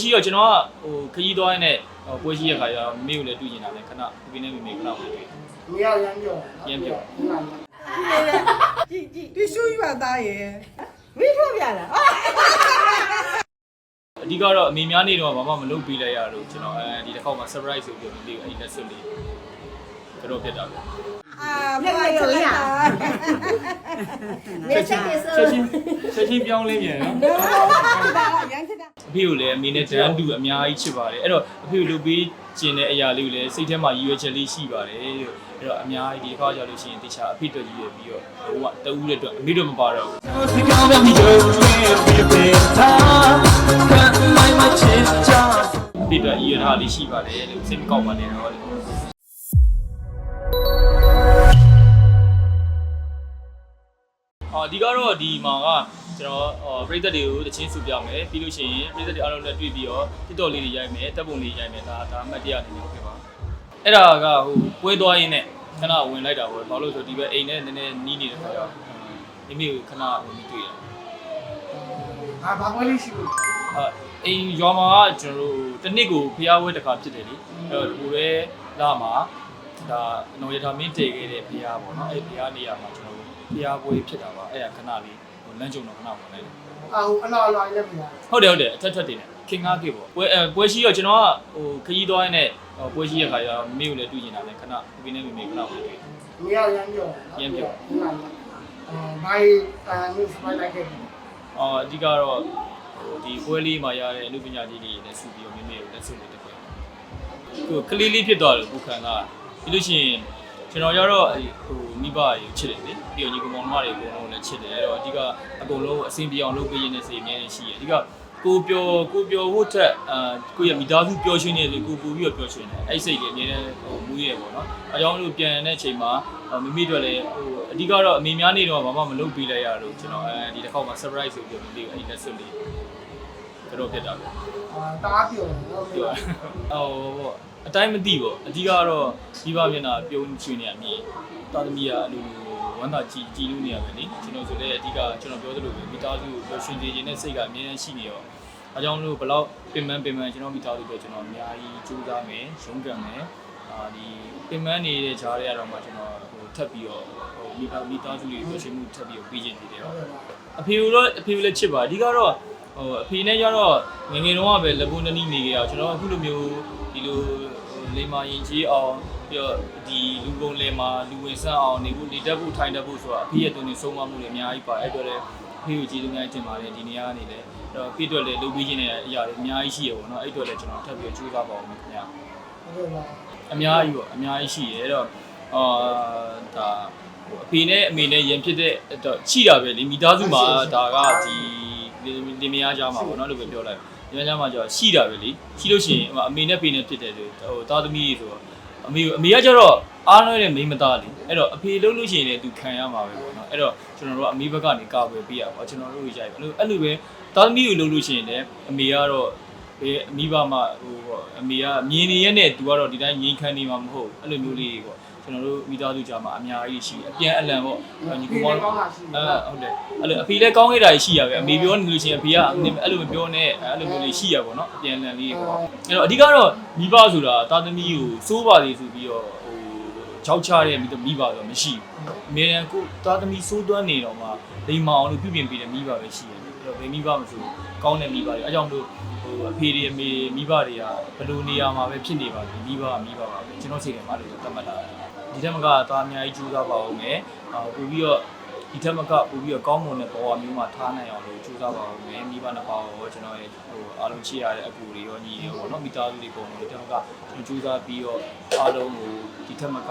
ရှိတော့ကျွန်တော်ကဟိုခကြီးသွားရင်းနဲ့ဟိုပွဲရှိရခါကျတော့မိကိုလည်းတွေ့နေတာလေခဏပြင်းနေမိမိခဏဝင်တွေ့မရရမ်းပြောရမ်းပြောကြည့်ကြည့်ဒီရှူးရွာသားရဲ့မင်းထုတ်ပြလားအဓိကတော့အမေများနေတော့ဘာမှမလုပ်ပေးလိုက်ရတော့ကျွန်တော်အဲဒီတစ်ခေါက်မှာ surprise ဆိုပြီးတော့ဒီအဲ့ဒီလက်စွပ်လေးကတော့ပြတ်တာပဲအာမလိုက်လိုက်တာနေချက်ကေဆိုချက်ချင်းချက်ချင်းပြောင်းလဲပြန်နော်ဒါရမ်းဖြစ်တာ အဖေကိုလည်းအမေနဲ့တန်းတူအများကြီးချစ်ပါတယ်အဲ့တော့အဖေကိုလုပ်ပေးခြင်းတဲ့အရာလေးကိုလည်းစိတ်ထဲမှာရည်ရွယ်ချက်လေးရှိပါတယ်လို့အဲ့တော့အများကြီးဒီတစ်ခါကြောက်လို့ရှိရင်တခြားအဖေတို့ကြီးရပြီးတော့ဟိုကတဦးတဲ့အတွက်အမေတို့မပါတော့ဘူးအဖေတို့ရည်ရွယ်ထားလေးရှိပါတယ်လို့စိတ်မကောက်ပါနဲ့တော့အော်ဒီကတော့ဒီမှာက ကျွန်တော်အော်ပရိသတ်တွေကိုတချင်းစုပြမယ်ပြီးလို့ရှိရင်ပရိသတ်တွေအားလုံးနဲ့တွေ့ပြီးတော့ TikTok လေးတွေရိုက်မယ်တပ်ပုံလေးရိုက်မယ်ဒါဒါအမှတ်တရအနေနဲ့ဟုတ်ကဲ့ပါအဲ့ဒါကဟိုပွဲသွားရင်းနဲ့ခဏဝင်လိုက်တာပေါ့ဘာလို့လဲဆိုဒီဘက်အိမ်နဲ့နည်းနည်းနီးနေတဲ့ခါကျတော့မိမိကိုခဏဝင်ပြီးတွေ့တာငါဘာပွဲလေးရှိလို့အာအိမ်ရွာမှာကကျွန်တော်တို့တစ်နှစ်ကိုဖျားဝဲတစ်ခါဖြစ်တယ်လေအဲ့တော့ဒီလိုပဲလာမှာဒါနော်ရထားမင်းတည်ခဲ့တဲ့ဖျားပေါ့နော်အဲ့ဖျားနေရာမှာကျွန်တော်တို့ဖျားပွဲဖြစ်တာပါအဲ့ဒါခဏလေးဟို လမ်းကြုံတော့ခဏဝင်လိုက်တယ်အာဟိုအလားအလားလည်းပြရဟုတ်တယ်ဟုတ်တယ်အထက်ထက်တင်တယ်ခင်ကားကေပေါ့ပွဲအဲပွဲရှိတော့ကျွန်တော်ကဟိုခကြီးသွားရင်းနဲ့ဟိုပွဲရှိရခါကျတော့မိကိုလည်းတွေ့နေတာလေခဏပြင်းနေမိမိခဏဝင်တွေ့မရရမ်းပြောအဲဘာအာမျိုးစပိုက်လိုက်ခဲ့အော်အဓိကတော့ဟိုဒီပွဲလေးမှာရတဲ့အမှုပညာကြီးတွေနဲ့စုပြီးတော့မိမိကိုလက်ဆုပ်နေတက်ခဲ့ဟိုကလေးလေးဖြစ်သွားတယ်ဘူခံကပြီးလို့ရှိရင် ကျွန်တော်ကျတော့ဟိုမိဘရေချစ်တယ်လေပြီးတော့ညီကောင်မောင်မတွေအကုန်လုံးလည်းချစ်တယ်အဲ့တော့အဓိကအကုန်လုံးအဆင်ပြေအောင်လုပ်ပေးရင်းနဲ့စိတ်အများကြီးရှိတယ်အဓိကကိုပျော်ကိုပျော်ဖို့ထက်အာကိုယ့်ရဲ့မိသားစုပျော်ရွှင်နေလေကိုပူပြီးတော့ပျော်ရွှင်တယ်အဲ့စိတ်လေးအများနဲ့ဟိုမူးရပေါ့နော်အကြောင်းလို့ပြန်တဲ့အချိန်မှာမိမိတို့လည်းဟိုအဓိကတော့အမေများနေတော့ဘာမှမလုပ်ပေးလိုက်ရတော့ကျွန်တော်အဲဒီတစ်ခေါက်မှာ surprise ဆိုပြီးတော့ဒီအဲ့ဒီလက်စွပ်လေး ကတော့ဖြစ်တာပဲအာတားပြောဟုတ်ပြောကဲ့ဟိုပေါ့အတိုင်းမသိပေါ့အဓိကတော့ဒီပါမျက်နှာပြုံးချွေနေရမြင်တာသမီးကအလိုဝမ်းသာကြည်ကြည်လို့နေရပဲလေကျွန်တော်ဆိုလည်းအဓိကကျွန်တော်ပြောသလိုပဲမိသားစုကိုပျော်ရွှင်စေခြင်းနဲ့စိတ်ကအမြဲတမ်းရှိနေရောအကြောင်းလို့ဘလောက်ပင်ပန်းပင်ပန်းကျွန်တော်မိသားစုပဲကျွန်တော်အများကြီးကြိုးစားမယ်ရုန်းကန်မယ်အာဒီပင်ပန်းနေတဲ့ဂျားတွေကတော့မှကျွန်တော်ဟိုထပ်ပြီးတော့ဟိုမိသားမိသားစုတွေပျော်ရွှင်မှုထပ်ပြီးတော့ပြီးကျင်နေတယ်ရောအဖေကတော့အဖေကလည်းချစ်ပါအဓိကတော့ ဟိုအဖေနဲ့ကျတော့ငယ်ငယ်တုန်းကပဲလက်ပွန်းတနည်းနေကြရအောင်ကျွန်တော်အခုလိုမျိုးဒီလိုလေမာရင်ကြီးအောင်ပြီးတော့ဒီလူကုန်လေမာလူဝင်ဆန်းအောင်နေဖို့နေတတ်ဖို့ထိုင်တတ်ဖို့ဆိုတာအဖေရဲ့တုံးနေဆုံးမမှုတွေအများကြီးပါအဲ့တော့လည်းအဖေကိုကျေးဇူးများတင်ပါတယ်ဒီနေရာကနေလည်းအဲ့တော့အဖေအတွက်လည်းလုပ်ပြီးခြင်းတဲ့အရာတွေအများကြီးရှိရပါတော့အဲ့တော့လည်းကျွန်တော်ထပ်ပြီးကြိုးစားပါအောင်ခင်ဗျာဟုတ်ကဲ့ပါအများကြီးပေါ့အများကြီးရှိရဲအဲ့တော့အာဒါဟိုအဖေနဲ့အမေနဲ့ရင်ဖြစ်တဲ့တော့ရှိတာပဲလေမိသားစုမှာဒါကဒီ လင်မယားကြားမှာပေါ့နော်လို့ပဲပြောလိုက်လင်မယားကြားမှာကျတော့ရှိတာပဲလေရှိလို့ရှိရင်အမေနဲ့ဖေနဲ့ဖြစ်တယ်ဆိုဟိုသားသမီးတွေဆိုတော့အမေအမေကကျတော့အားနွဲ့တဲ့မိန်းမသားလေအဲ့တော့အဖေလုံးလို့ရှိရင်လည်းသူခံရမှာပဲပေါ့နော်အဲ့တော့ကျွန်တော်တို့ကအမေဘက်ကနေကာကွယ်ပေးရပါကျွန်တော်တို့ရိုက်အဲ့လိုအဲ့လိုပဲသားသမီးကိုလုံးလို့ရှိရင်လည်းအမေကတော့ဘေးမိဘမှဟိုပေါ့အမေကမြင်နေရက်နဲ့သူကတော့ဒီတိုင်းငြိမ်းခမ်းနေမှာမဟုတ်အဲ့လိုမျိုးလေးတွေပေါ့ ကျွန်တော်တို့မိသားစုကြားမှာအများကြီးရှိတယ်အပြန်အလှန်ပေါ့ညီကောင်မောင်အဲဟုတ်တယ်အဲ့လိုအဖေလည်းကောင်းခဲ့တာရှိရပဲအမေပြောနေလို့ရှိရင်အဖေကအဲ့လိုမပြောနဲ့အဲ့လိုမျိုးလေးရှိရပေါ့နော်အပြန်အလှန်လေးပေါ့အဲ့တော့အဓိကတော့မိဘဆိုတာတာသမီးကိုစိုးပါလေဆိုပြီးတော့ဟိုကြောက်ချတဲ့မိမိဘတော့မရှိဘူးအမေရန်ကိုတာသမီးစိုးသွမ်းနေတော့မှလိမ္မာအောင်လို့ပြုပြင်ပေးတဲ့မိဘပဲရှိတယ်အဲ့တော့ဘယ်မိဘမဆိုကောင်းတဲ့မိဘတွေအဲကြောင့်လို့ဟိုအဖေတွေအမေမိဘတွေကဘယ်လိုနေရာမှာပဲဖြစ်နေပါစေမိဘကမိဘပါပဲကျွန်တော်စိတ်ထဲမှာလို့သတ်မှတ်တာ ဒီထက်မကသားအများကြီးကြိုးစားပါအောင်မယ်အာပို့ပြီးတော့ဒီထက်မကပို့ပြီးတော့ကောင်းမွန်တဲ့ဘဝမျိုးမှာထားနိုင်အောင်လို့ကြိုးစားပါအောင်မယ်မိဘနှစ်ပါးရောကျွန်တော်ရဲ့ဟိုအားလုံးချစ်ရတဲ့အကူတွေရောညီတွေရောပေါ့နော်မိသားစုတွေပုံလို့ဒီထက်မကကျွန်တော်ကြိုးစားပြီးတော့အားလုံးကိုဒီထက်မက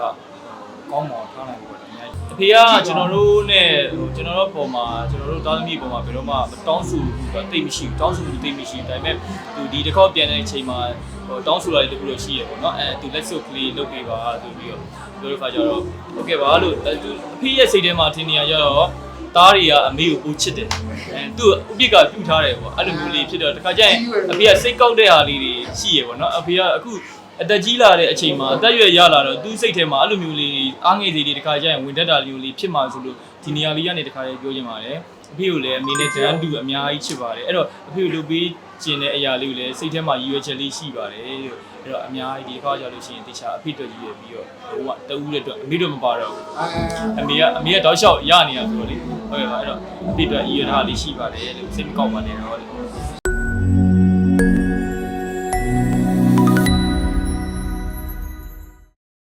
ကောင်းမွန်ထားနိုင်ဖို့အများကြီးအဖေကကျွန်တော်တို့နဲ့ဟိုကျွန်တော်တို့ပုံမှာကျွန်တော်တို့သားသမီးပုံမှာဘယ်တော့မှမတောင်းဆိုဘူးတော့တိတ်မရှိဘူးတောင်းဆိုဘူးတိတ်မရှိဘူးဒါပေမဲ့သူဒီတစ်ခေါက်ပြန်တဲ့အချိန်မှာ ဟိုတောင်းဆိုတာတွေတခုတော့ရှိရပေါ့နော်အဲသူလက်စုပ်ကလေးလုပ်ပေးပါဆိုပြီးတော့ပြောတဲ့ခါကျတော့ဟုတ်ကဲ့ပါလို့အဖေရဲ့စိတ်ထဲမှာထင်နေရတော့တားတွေကအမေကိုပိုချစ်တယ်အဲသူ့ဥပ္ပိကပြုထားတယ်ပေါ့အဲ့လိုမျိုးလေးဖြစ်တော့တခါကျရင်အဖေကစိတ်ကောက်တဲ့ဟာလေးတွေရှိရပေါ့နော်အဖေကအခုအသက်ကြီးလာတဲ့အချိန်မှာအသက်ရွယ်ရလာတော့သူ့စိတ်ထဲမှာအဲ့လိုမျိုးလေးအားငယ်သေးလေးတခါကျရင်ဝင်တတ်တာမျိုးလေးဖြစ်မှဆိုလို့ဒီနေရာလေးကနေတခါလေးပြောချင်ပါတယ် အဖေကိုလည်းအမေနဲ့ဂျန်တူအများကြီးချစ်ပါတယ်အဲ့တော့အဖေကိုလုပ်ပေးခြင်းတဲ့အရာလေးကိုလည်းစိတ်ထဲမှာရည်ရွယ်ချက်လေးရှိပါတယ်လို့အဲ့တော့အများကြီးဒီတစ်ခါကြာလို့ရှိရင်တခြားအဖေတို့ကြီးရပြီးတော့ဟိုကတူးတဲ့အတွက်အမေတို့မပါတော့ဘူးအဲအမေကအမေကတောက်လျှောက်ရနေရဆိုတော့လေဟုတ်ကဲ့ပါအဲ့တော့အဖေတို့ရည်ရွယ်ထားလေးရှိပါတယ်လို့စိတ်မကောက်ပါနဲ့တော့လေ